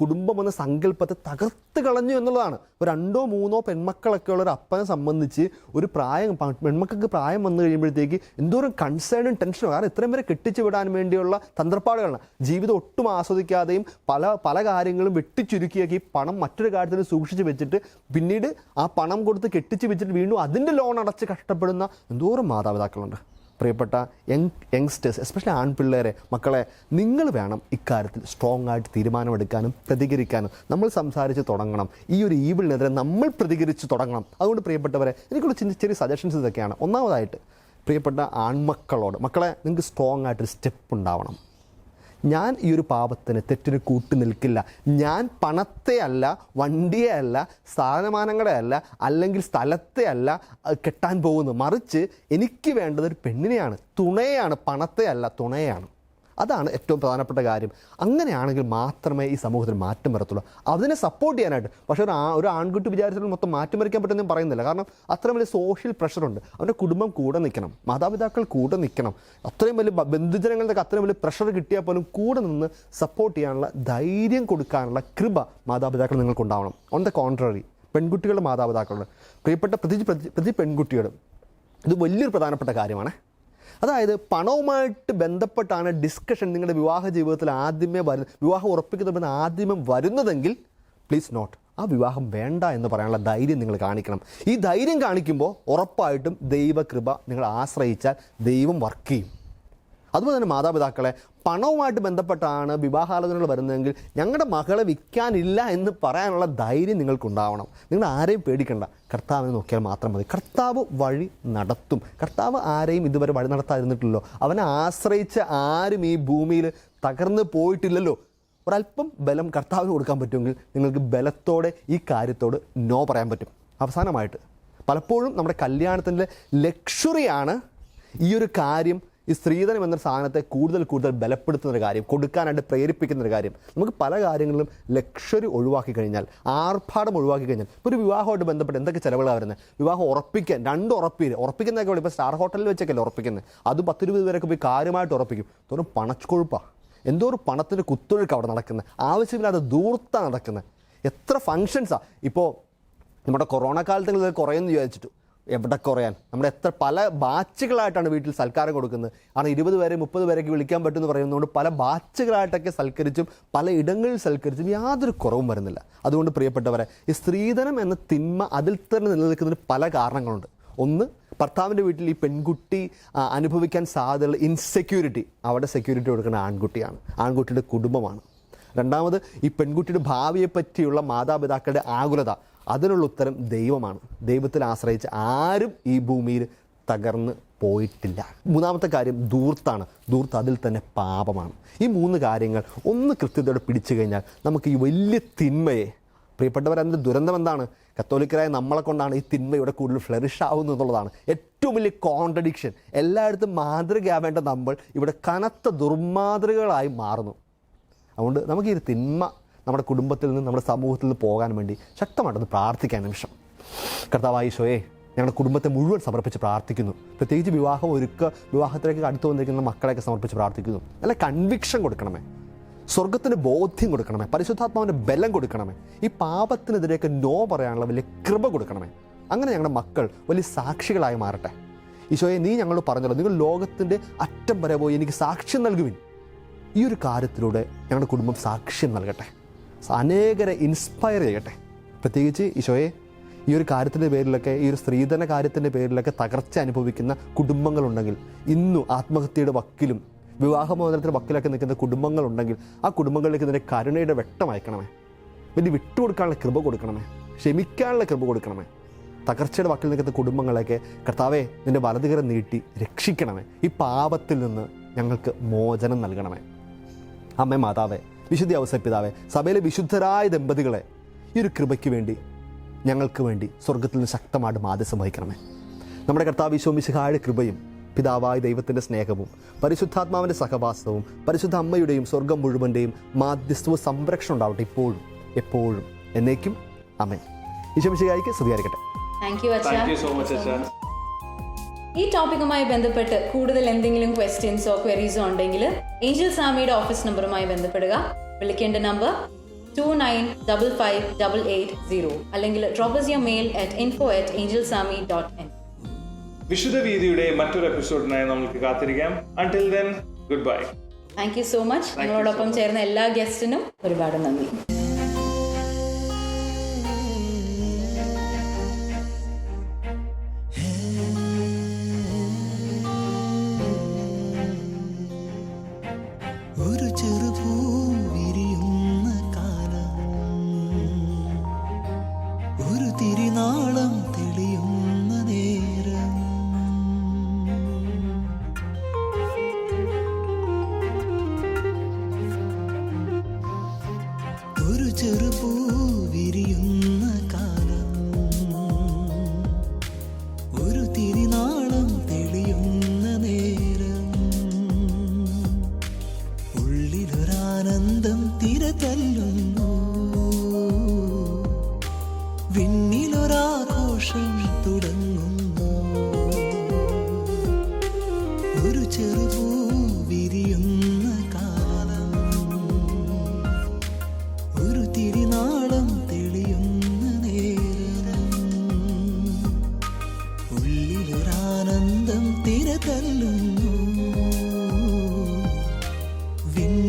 കുടുംബം എന്ന സങ്കല്പത്തെ തകർത്ത് കളഞ്ഞു എന്നുള്ളതാണ്. രണ്ടോ മൂന്നോ പെൺമക്കളൊക്കെ ഉള്ള ഒരു അപ്പനെ സംബന്ധിച്ച് ഒരു പ്രായം പെൺമക്കൾക്ക് പ്രായം വന്നു കഴിയുമ്പോഴത്തേക്ക് എന്തോരം കൺസേണും ടെൻഷനും കാരണം ഇത്രയും പേരെ കെട്ടിച്ചു വിടാൻ വേണ്ടിയുള്ള തന്ത്രപ്പാടുകളാണ്. ജീവിതം ഒട്ടും ആസ്വദിക്കാതെയും പല പല കാര്യങ്ങളും വെട്ടിച്ചുരുക്കിയൊക്കെ ഈ പണം മറ്റൊരു കാര്യത്തിന് സൂക്ഷിച്ച് വെച്ചിട്ട് പിന്നീട് ആ പണം കൊടുത്ത് കെട്ടിച്ച് വെച്ചിട്ട് വീണ്ടും അതിന്റെ ലോൺ അടച്ച് കഷ്ടപ്പെടുന്ന എന്തോരം മാതാപിതാക്കളുണ്ട്. പ്രിയപ്പെട്ട യങ് യങ്സ്റ്റേഴ്സ് എസ്പെഷ്യലി ആൺപിള്ളേരെ മക്കളെ നിങ്ങൾ വേണം ഇക്കാര്യത്തിൽ സ്ട്രോങ് ആയിട്ട് തീരുമാനമെടുക്കാനും പ്രതികരിക്കാനും. നമ്മൾ സംസാരിച്ച് തുടങ്ങണം. ഈ ഒരു ഈവിളിനെതിരെ നമ്മൾ പ്രതികരിച്ച് തുടങ്ങണം. അതുകൊണ്ട് പ്രിയപ്പെട്ടവരെ എനിക്കുള്ള ചിന്ന ചെറിയ സജഷൻസ് ഇതൊക്കെയാണ്. ഒന്നാമതായിട്ട് പ്രിയപ്പെട്ട ആൺമക്കളോട് മക്കളെ നിങ്ങൾക്ക് സ്ട്രോങ് ആയിട്ടൊരു സ്റ്റെപ്പ് ഉണ്ടാവണം. ഞാൻ ഈ ഒരു പാപത്തിന് തെറ്റിന് കൂട്ടു നിൽക്കില്ല. ഞാൻ പണത്തെ അല്ല വണ്ടിയെ അല്ല സ്ഥാനമാനങ്ങളെ അല്ല അല്ലെങ്കിൽ സ്ഥലത്തെ അല്ല കെട്ടാൻ പോകുന്നു മറിച്ച് എനിക്ക് വേണ്ടത് ഒരു പെണ്ണിനെയാണ്. തുണയാണ് പണത്തെ അല്ല തുണയാണ് അതാണ് ഏറ്റവും പ്രധാനപ്പെട്ട കാര്യം. അങ്ങനെയാണെങ്കിൽ മാത്രമേ ഈ സമൂഹത്തിൽ മാറ്റം വരത്തുള്ളൂ. അതിനെ സപ്പോർട്ട് ചെയ്യാനായിട്ട്. പക്ഷേ ഒരു ഒരു ആൺകുട്ടി വിചാരിച്ചാൽ മൊത്തം മാറ്റം വരയ്ക്കാൻ പറ്റുന്നതും പറയുന്നില്ല. കാരണം അത്രയും വലിയ സോഷ്യൽ പ്രഷറുണ്ട് അവന്റെ കുടുംബം കൂടെ നിൽക്കണം. മാതാപിതാക്കൾ കൂടെ നിൽക്കണം. അത്രയും വലിയ ബന്ധുജനങ്ങളുടെ അത്രയും വലിയ പ്രഷർ കിട്ടിയാൽ പോലും കൂടെ നിന്ന് സപ്പോർട്ട് ചെയ്യാനുള്ള ധൈര്യം കൊടുക്കാനുള്ള കൃപ മാതാപിതാക്കൾ നിങ്ങൾക്കുണ്ടാവണം. ഓൺ ദ കോൺട്രറി പെൺകുട്ടികളുടെ മാതാപിതാക്കളുടെ. പ്രിയപ്പെട്ട പ്രതി പ്രതി പെൺകുട്ടികളും ഇത് വലിയൊരു പ്രധാനപ്പെട്ട കാര്യമാണ്. അതായത് പണവുമായിട്ട് ബന്ധപ്പെട്ടാണ് ഡിസ്കഷൻ നിങ്ങളുടെ വിവാഹ ജീവിതത്തിൽ ആദ്യമേ വരുന്ന വിവാഹം ഉറപ്പിക്കുന്നതിന് ആദ്യമേ വരുന്നതെങ്കിൽ പ്ലീസ് നോട്ട് ആ വിവാഹം വേണ്ട എന്ന് പറയാനുള്ള ധൈര്യം നിങ്ങൾ കാണിക്കണം. ഈ ധൈര്യം കാണിക്കുമ്പോൾ ഉറപ്പായിട്ടും ദൈവകൃപ നിങ്ങൾ ആശ്രയിച്ചാൽ ദൈവം വർക്ക് ചെയ്യും. അതുപോലെ തന്നെ മാതാപിതാക്കളെ പണവുമായിട്ട് ബന്ധപ്പെട്ടാണ് വിവാഹാലോചനകൾ വരുന്നതെങ്കിൽ ഞങ്ങളുടെ മകളെ വിൽക്കാനില്ല എന്ന് പറയാനുള്ള ധൈര്യം നിങ്ങൾക്കുണ്ടാവണം. നിങ്ങൾ ആരെയും പേടിക്കണ്ട. കർത്താവിനെ നോക്കിയാൽ മാത്രം മതി. കർത്താവ് വഴി നടത്തും. കർത്താവ് ആരെയും ഇതുവരെ വഴി നടത്താതിരുന്നിട്ടില്ലല്ലോ. അവനെ ആശ്രയിച്ച് ആരും ഈ ഭൂമിയിൽ തകർന്ന് പോയിട്ടില്ലല്ലോ. ഒരല്പം ബലം കർത്താവിന് കൊടുക്കാൻ പറ്റുമെങ്കിൽ നിങ്ങൾക്ക് ബലത്തോടെ ഈ കാര്യത്തോട് നോ പറയാൻ പറ്റും. അവസാനമായിട്ട് പലപ്പോഴും നമ്മുടെ കല്യാണത്തിന്റെ ലക്ഷറിയാണ് ഈ ഒരു കാര്യം ഈ സ്ത്രീധനം എന്ന സാധനത്തെ കൂടുതൽ കൂടുതൽ ബലപ്പെടുത്തുന്ന ഒരു കാര്യം കൊടുക്കാനായിട്ട് പ്രേരിപ്പിക്കുന്ന ഒരു കാര്യം നമുക്ക് പല കാര്യങ്ങളിലും ലക്ഷറി ഒഴിവാക്കി കഴിഞ്ഞാൽ ആർഭാടം ഒഴിവാക്കി കഴിഞ്ഞാൽ ഇപ്പോൾ ഒരു വിവാഹമായിട്ട് ബന്ധപ്പെട്ട് എന്തൊക്കെ ചിലവുകളാണ് വരുന്നത്? വിവാഹം ഉറപ്പിക്കാൻ രണ്ട് ഉറപ്പില്ല ഉറപ്പിക്കുന്നതൊക്കെ ഉള്ളൂ ഇപ്പോൾ സ്റ്റാർ ഹോട്ടലിൽ വെച്ചൊക്കെയല്ലേ ഉറപ്പിക്കുന്നത്. അത് രൂപ പേരൊക്കെ പോയി കാര്യമായിട്ട് ഉറപ്പിക്കും. തോറും പണക്കൊഴുപ്പാണ് എന്തോ ഒരു പണത്തിന്റെ കുത്തൊഴുക്ക് അവിടെ നടക്കുന്നത്. ആവശ്യമില്ലാതെ ദൂർത്ത നടക്കുന്നത്. എത്ര ഫങ്ഷൻസാണ് ഇപ്പോൾ നമ്മുടെ കൊറോണ കാലത്ത് ഇത് കുറയുമെന്ന് വിചാരിച്ചിട്ടു. എവിടെ കുറയാൻ നമ്മൾ എത്ര പല ബാച്ചുകളായിട്ടാണ് വീട്ടിൽ സൽക്കാരം കൊടുക്കുന്നത്. കാരണം ഇരുപത് പേരെ മുപ്പത് പേരൊക്കെ വിളിക്കാൻ പറ്റുമെന്ന് പറയുന്നതുകൊണ്ട് പല ബാച്ചുകളായിട്ടൊക്കെ സൽക്കരിച്ചും പല ഇടങ്ങളിൽ സൽക്കരിച്ചും യാതൊരു കുറവും വരുന്നില്ല. അതുകൊണ്ട് പ്രിയപ്പെട്ടവരെ ഈ സ്ത്രീധനം എന്ന തിന്മ അതിൽ തന്നെ നിലനിൽക്കുന്നതിന് പല കാരണങ്ങളുണ്ട്. ഒന്ന് ഭർത്താവിന്റെ വീട്ടിൽ ഈ പെൺകുട്ടി അനുഭവിക്കാൻ സാധ്യതയുള്ള ഇൻസെക്യൂരിറ്റി അവിടെ സെക്യൂരിറ്റി കൊടുക്കുന്ന ആൺകുട്ടിയാണ്. ആൺകുട്ടിയുടെ കുടുംബമാണ്. രണ്ടാമത് ഈ പെൺകുട്ടിയുടെ ഭാവിയെപ്പറ്റിയുള്ള മാതാപിതാക്കളുടെ ആകുലത. അതിനുള്ള ഉത്തരം ദൈവമാണ്. ദൈവത്തിൽ ആശ്രയിച്ച് ആരും ഈ ഭൂമിയിൽ തകർന്ന് പോയിട്ടില്ല. മൂന്നാമത്തെ കാര്യം ദൂർത്താണ് ദൂർത്ത് അതിൽ തന്നെ പാപമാണ്. ഈ മൂന്ന് കാര്യങ്ങൾ ഒന്ന് കൃത്യതയോടെ പിടിച്ചു കഴിഞ്ഞാൽ നമുക്ക് ഈ വലിയ തിന്മയെ പ്രിയപ്പെട്ടവർ അതിന്റെ ദുരന്തം എന്താണ്? കത്തോലിക്കരായ നമ്മളെ കൊണ്ടാണ് ഈ തിന്മയുടെ കൂടുതൽ ഫ്ലറിഷ് ആവുന്നത് എന്നുള്ളതാണ്. ഏറ്റവും വലിയ കോൺട്രഡിക്ഷൻ എല്ലായിടത്തും മാതൃകയാവേണ്ട നമ്മൾ ഇവിടെ കനത്ത ദുർമാതൃകകളായി മാറുന്നു. അതുകൊണ്ട് നമുക്ക് ഈ തിന്മ നമ്മുടെ കുടുംബത്തിൽ നിന്ന് നമ്മുടെ സമൂഹത്തിൽ നിന്ന് പോകാൻ വേണ്ടി ശക്തമായിട്ടൊന്ന് പ്രാർത്ഥിക്കാൻ നിമിഷം. കർത്താവായിശോയെ ഞങ്ങളുടെ കുടുംബത്തെ മുഴുവൻ സമർപ്പിച്ച് പ്രാർത്ഥിക്കുന്നു. പ്രത്യേകിച്ച് വിവാഹം ഒരുക്ക വിവാഹത്തിലേക്ക് അടുത്ത് വന്നിരിക്കുന്ന മക്കളെയൊക്കെ സമർപ്പിച്ച് പ്രാർത്ഥിക്കുന്നു. നല്ല കൺവിക്ഷൻ കൊടുക്കണമേ. സ്വർഗത്തിന് ബോധ്യം കൊടുക്കണമേ. പരിശുദ്ധാത്മാവിന്റെ ബലം കൊടുക്കണമേ. ഈ പാപത്തിനെതിരെയൊക്കെ നോ പറയാനുള്ള വലിയ കൃപ കൊടുക്കണമേ. അങ്ങനെ ഞങ്ങളുടെ മക്കൾ വലിയ സാക്ഷികളായി മാറട്ടെ. ഈശോയെ നീ ഞങ്ങളോട് പറഞ്ഞല്ലോ നിങ്ങൾ ലോകത്തിന്റെ അറ്റം വരെ പോയി എനിക്ക് സാക്ഷ്യം നൽകുവിൻ. ഈ ഒരു കാര്യത്തിലൂടെ ഞങ്ങളുടെ കുടുംബം സാക്ഷ്യം നൽകട്ടെ. അനേകരെ ഇൻസ്പയർ ചെയ്യട്ടെ. പ്രത്യേകിച്ച് ഈശോയെ ഈ ഒരു കാര്യത്തിന്റെ പേരിലൊക്കെ ഈ ഒരു സ്ത്രീധന കാര്യത്തിന്റെ പേരിലൊക്കെ തകർച്ച അനുഭവിക്കുന്ന കുടുംബങ്ങളുണ്ടെങ്കിൽ ഇന്നും ആത്മഹത്യയുടെ വക്കിലും വിവാഹമോചനത്തിന്റെ വക്കിലൊക്കെ നിൽക്കുന്ന കുടുംബങ്ങളുണ്ടെങ്കിൽ ആ കുടുംബങ്ങളിലേക്ക് ഇതിന്റെ കരുണയുടെ വെട്ടം വലിയ വിട്ടുകൊടുക്കാനുള്ള കൃപ കൊടുക്കണമേ. ക്ഷമിക്കാനുള്ള കൃപ കൊടുക്കണമേ. തകർച്ചയുടെ വക്കിൽ നിൽക്കുന്ന കുടുംബങ്ങളെയൊക്കെ കർത്താവെ നിന്റെ വലതുകരം നീട്ടി രക്ഷിക്കണമേ. ഈ പാപത്തിൽ നിന്ന് ഞങ്ങൾക്ക് മോചനം നൽകണമേ. അമ്മേ മാതാവേ വിശുദ്ധ അവസരപിതാവേ സഭയിലെ വിശുദ്ധരായ ദമ്പതികളെ ഈ ഒരു കൃപയ്ക്ക് വേണ്ടി ഞങ്ങൾക്ക് വേണ്ടി സ്വർഗത്തിൽ നിന്ന് ശക്തമായിട്ട് മാധ്യസം വഹിക്കണമേ. നമ്മുടെ കർത്താവ് വിശ്വമിശിഹായുടെ കൃപയും പിതാവായ ദൈവത്തിന്റെ സ്നേഹവും പരിശുദ്ധാത്മാവിന്റെ സഹവാസവും പരിശുദ്ധ അമ്മയുടെയും സ്വർഗം മുഴുവന്റെയും മാധ്യസ്ഥവും സംരക്ഷണം ഉണ്ടാവട്ടെ ഇപ്പോഴും എപ്പോഴും. എന്നേക്കും അമ്മേ ഈശോമിശിഹായിക്ക് സ്തുതിയായിരിക്കട്ടെ താങ്ക് യു അച്ഛ. താങ്ക് സോ മച്ച് അച്ഛാ. ഈ ടോപ്പിക്കുമായി ബന്ധപ്പെട്ട് കൂടുതൽ എന്തെങ്കിലും ക്വസ്റ്റ്യൻസോ ക്വയറീസോ ഉണ്ടെങ്കിൽ ഏഞ്ചൽ സാമിയുടെ ഓഫീസ് നമ്പറുമായി ബന്ധപ്പെടുക. വിളിക്കേണ്ട number two nine double five double eight zero അല്ലെങ്കിൽ drop us your mail at info at angel Sami dot N വിശുദ്ധ വീതിയുടെ മറ്റൊരു എപ്പിസോഡിനായി നമുക്ക് കാത്തിരിക്കാം. Until then good bye thank you so much നിങ്ങളോടൊപ്പം ചേർന്ന എല്ലാ ഗസ്റ്റിനും ഒരുപാട് നന്ദി. തിരിനാളം vin